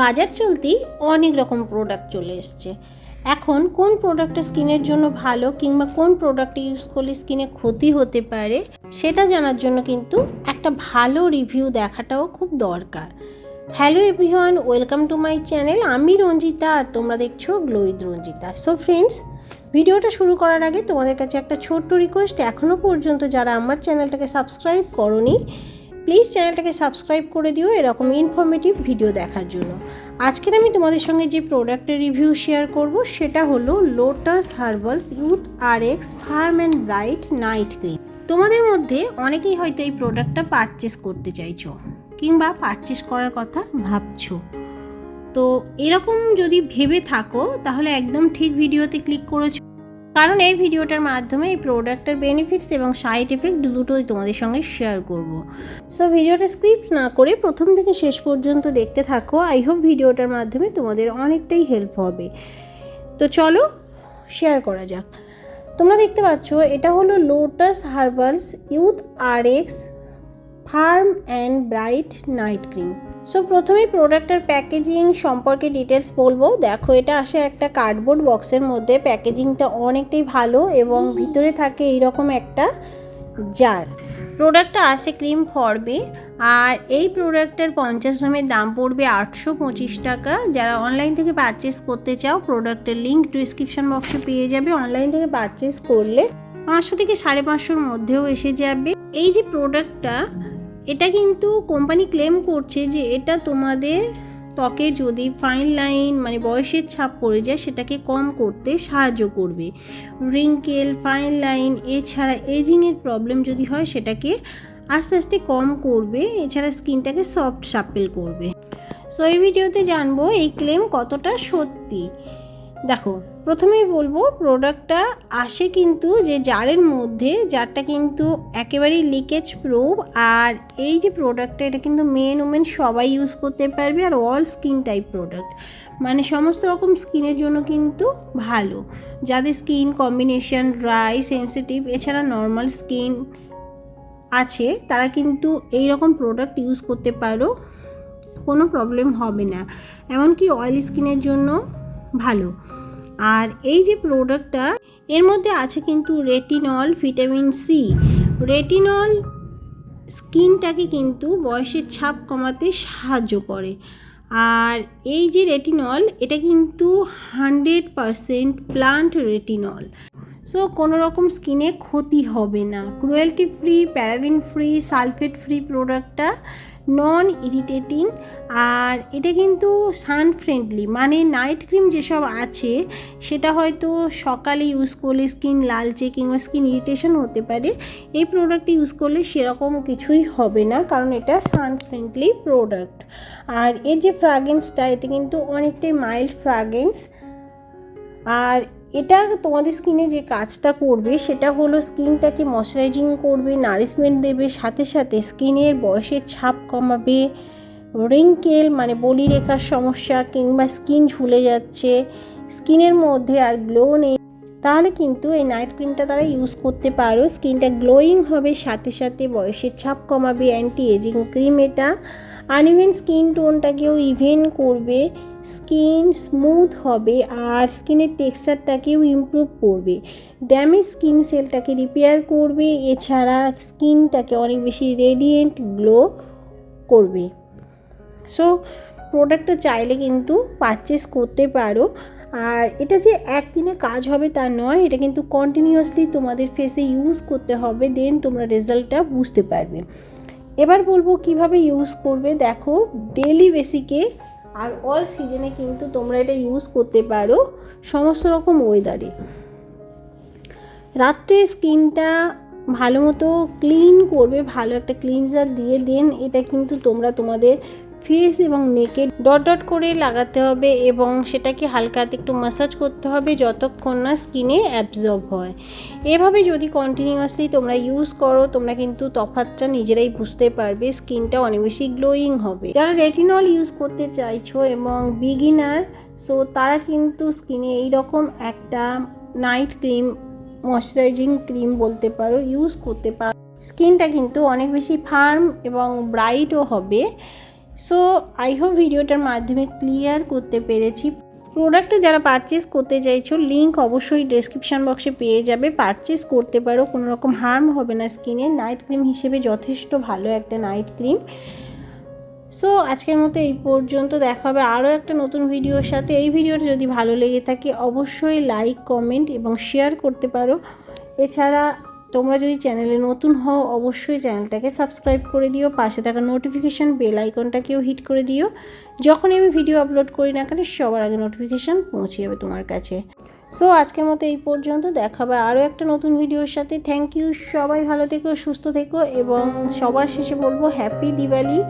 বাজার চলতি অনেক রকম প্রোডাক্ট চলে এসছে। এখন কোন প্রোডাক্টটা স্কিনের জন্য ভালো কিংবা কোন প্রোডাক্ট ইউজ করলে স্কিনে ক্ষতি হতে পারে, সেটা জানার জন্য কিন্তু একটা ভালো রিভিউ দেখাটাও খুব দরকার। Hello everyone welcome to my channel আমি রঞ্জিতা আর তোমরা দেখছ গ্লোইদ রঞ্জিতা। সো ফ্রেন্ডস ভিডিওটা শুরু করার আগে তোমাদের কাছে একটা ছোট্ট রিকোয়েস্ট এখনও পর্যন্ত যারা আমার চ্যানেলটাকে সাবস্ক্রাইব করনি প্লিজ চ্যানেলটাকে সাবস্ক্রাইব করে দিও এরকম ইনফরমেটিভ ভিডিও দেখার জন্য। আজকের আমি তোমাদের সঙ্গে যে প্রোডাক্টের রিভিউ শেয়ার করব, সেটা হলো Lotus Herbals youth R X firm and bright night cream তোমাদের মধ্যে অনেকেই হয়তো এই প্রোডাক্টটা পারচেস করতে চাইছো কিংবা পারচেস করার কথা ভাবছ। তো এরকম যদি ভেবে থাকো, তাহলে একদম ঠিক ভিডিওতে ক্লিক করেছ। কারণ এই ভিডিওটার মাধ্যমে এই প্রোডাক্টের বেনিফিটস এবং সাইড এফেক্ট দুটোই তোমাদের সঙ্গে শেয়ার করব। সো ভিডিওটা স্ক্রিপ্ট না করে প্রথম থেকে শেষ পর্যন্ত দেখতে থাকো। আই হোপ ভিডিওটার মাধ্যমে তোমাদের অনেকটাই হেল্প হবে। তো চলো শেয়ার করা যাক। তোমরা দেখতে পাচ্ছ, এটা হলো Lotus Herbals youth R X firm and bright night cream so প্রথমেই প্রোডাক্টের প্যাকেজিং সম্পর্কে ডিটেলস বলব। দেখো এটা আসে একটা কার্ডবোর্ড বক্সের মধ্যে। প্যাকেজিংটা অনেকটাই ভালো এবং ভিতরে থাকে এইরকম একটা জার প্রোডাক্টটা আসে ক্রিম ফর্বে আর এই প্রোডাক্টের পঞ্চাশ গ্রামের দাম পড়বে আটশো পঁচিশ টাকা। যারা অনলাইন থেকে পারচেস করতে চাও প্রোডাক্টের লিঙ্ক ডিসক্রিপশন বক্সে পেয়ে যাবে। অনলাইন থেকে পারচেস করলে পাঁচশো থেকে সাড়ে পাঁচশোর মধ্যেও এসে যাবে। এই যে প্রোডাক্টটা এটা কিন্তু কোম্পানি ক্লেম করছে যে এটা তোমাদের ত্বকে যদি ফাইন লাইন মানে বয়সের ছাপ পড়ে যায়, সেটাকে কম করতে সাহায্য করবে। রিঙ্কেল ফাইন লাইন এছাড়া এজিংয়ের প্রবলেম যদি হয়, সেটাকে আস্তে আস্তে কম করবে, এছাড়া স্কিনটাকে সফট সাপেল করবে। সো এই ভিডিওতে জানব এই ক্লেম কতটা সত্যি। দেখো, প্রথমেই বলব প্রোডাক্টটা আসে কিন্তু যে জারের মধ্যে, জারটা কিন্তু একেবারেই লিকেজ প্রুফ আর এই যে প্রোডাক্টটা এটা কিন্তু মেন ওমেন সবাই ইউজ করতে পারবে আর অল স্কিন টাইপ প্রোডাক্ট মানে সমস্ত রকম স্কিনের জন্য কিন্তু ভালো। যাদের স্কিন কম্বিনেশন ড্রাই সেন্সিটিভ এছাড়া নর্মাল স্কিন আছে, তারা কিন্তু এই রকম প্রোডাক্ট ইউজ করতে পারো, কোনো প্রবলেম হবে না। এমনকি অয়েলি স্কিনের জন্য ভালো। আর এই যে প্রোডাক্টটা এর মধ্যে আছে কিন্তু রেটিনল ভিটামিন সি রেটিনল স্কিনটাকে কিন্তু বয়সের ছাপ কমাতে সাহায্য করে। আর এই যে রেটিনল এটা কিন্তু hundred percent plant retinol so কোনো রকম স্কিনে ক্ষতি হবে না। Cruelty free paraben free sulphate free প্রোডাক্টটা নন ইরিটেটিং আর এটা কিন্তু সান ফ্রেন্ডলি মানে নাইট ক্রিম যেসব আছে, সেটা হয়তো সকালে ইউজ করলে স্কিন লালচে কিংবা স্কিন ইরিটেশন হতে পারে। এই প্রোডাক্ট ইউজ করলে সেরকম কিছুই হবে না, কারণ এটা সান ফ্রেন্ডলি প্রোডাক্ট আর এর যে ফ্রাগেন্সটা এটা কিন্তু অনেকটাই মাইল্ড ফ্রাগেন্স আর এটা তোমাদের স্কিনে যে কাজটা করবে, সেটা হলো স্কিনটাকে ময়শ্চারাইজিং করবে নারিশমেন্ট দেবে, সাথে সাথে স্কিনের বয়সের ছাপ কমাবে রিঙ্কেল মানে বলি রেখার সমস্যা কিংবা স্কিন ঝুলে যাচ্ছে স্কিনের মধ্যে আর গ্লো নেই। তাহলে কিন্তু এই নাইট ক্রিমটা তারা ইউজ করতে পারো। স্কিনটা গ্লোয়িং হবে, সাথে সাথে বয়সের ছাপ কমাবে অ্যান্টি এজিং ক্রিম এটা। আনইভেন স্কিন টোনটাকেও ইভেন করবে স্কিন স্মুথ হবে আর স্কিনের টেক্সচারটাকেও ইমপ্রুভ করবে। ড্যামেজ স্কিন সেলটাকে রিপেয়ার করবে, এছাড়া স্কিনটাকে অনেক বেশি রেডিয়েন্ট গ্লো করবে। সো প্রোডাক্টটা চাইলে কিন্তু পারচেস করতে পারো। আর এটা যে একদিনে কাজ হবে তা নয়, এটা কিন্তু কন্টিনিউয়াসলি তোমাদের ফেসে ইউজ করতে হবে দেন তোমরা রেজাল্টটা বুঝতে পারবে। এবার বলব কীভাবে ইউজ করবে। দেখো ডেলি বেসিকে আর অল সিজনে কিন্তু তোমরা এটা ইউজ করতে পারো সমস্ত রকম ওয়েদারে রাত্রে স্কিনটা ভালো মতো ক্লিন করবে, ভালো একটা ক্লিনজার দিয়ে দেন। এটা কিন্তু তোমরা তোমাদের ফেস এবং নেকে ডট ডট করে লাগাতে হবে এবং সেটাকে হালকা হাতে একটু মাসাজ করতে হবে যতক্ষণ না স্কিনে অ্যাবজর্ব হয়। এভাবে যদি কন্টিনিউয়াসলি তোমরা ইউজ করো, তোমরা কিন্তু তফাতটা নিজেরাই বুঝতে পারবে স্কিনটা অনেক বেশি গ্লোয়িং হবে। যারা রেটিনল ইউজ করতে চাইছো এবং বিগিনার সো তারা কিন্তু স্কিনে এইরকম একটা নাইট ক্রিম ময়শ্চারাইজিং ক্রিম বলতে পারো ইউজ করতে পারো। স্কিনটা কিন্তু অনেক বেশি ফার্ম এবং ব্রাইটও হবে। সো আই হোপ ভিডিওটার মাধ্যমে ক্লিয়ার করতে পেরেছি। প্রোডাক্টটা যারা পারচেস করতে চাইছো লিঙ্ক অবশ্যই ডেসক্রিপশান বক্সে পেয়ে যাবে। পারচেস করতে পারো, কোনো রকম হার্ম হবে না স্কিনে নাইট ক্রিম হিসেবে যথেষ্ট ভালো একটা নাইট ক্রিম সো আজকের মতো এই পর্যন্ত দেখা হবে আরও একটা নতুন ভিডিওর সাথে। এই ভিডিওটা যদি ভালো লেগে থাকে, অবশ্যই লাইক কমেন্ট এবং শেয়ার করতে পারো। এছাড়া তোমরা যদি চ্যানেলে নতুন হও, অবশ্যই চ্যানেলটাকে সাবস্ক্রাইব করে দিও, পাশে থাকা নোটিফিকেশান বেল আইকনটাকেও হিট করে দিও। যখন আমি ভিডিও আপলোড করি না কেন, সবার আগে নোটিফিকেশান পৌঁছে যাবে তোমার কাছে। সো আজকের মতো এই পর্যন্ত। দেখা হবে আরও একটা নতুন ভিডিওর সাথে। থ্যাংক ইউ সবাই ভালো থেকো, সুস্থ থেকো এবং সবার শেষে বলব হ্যাপি দিওয়ালি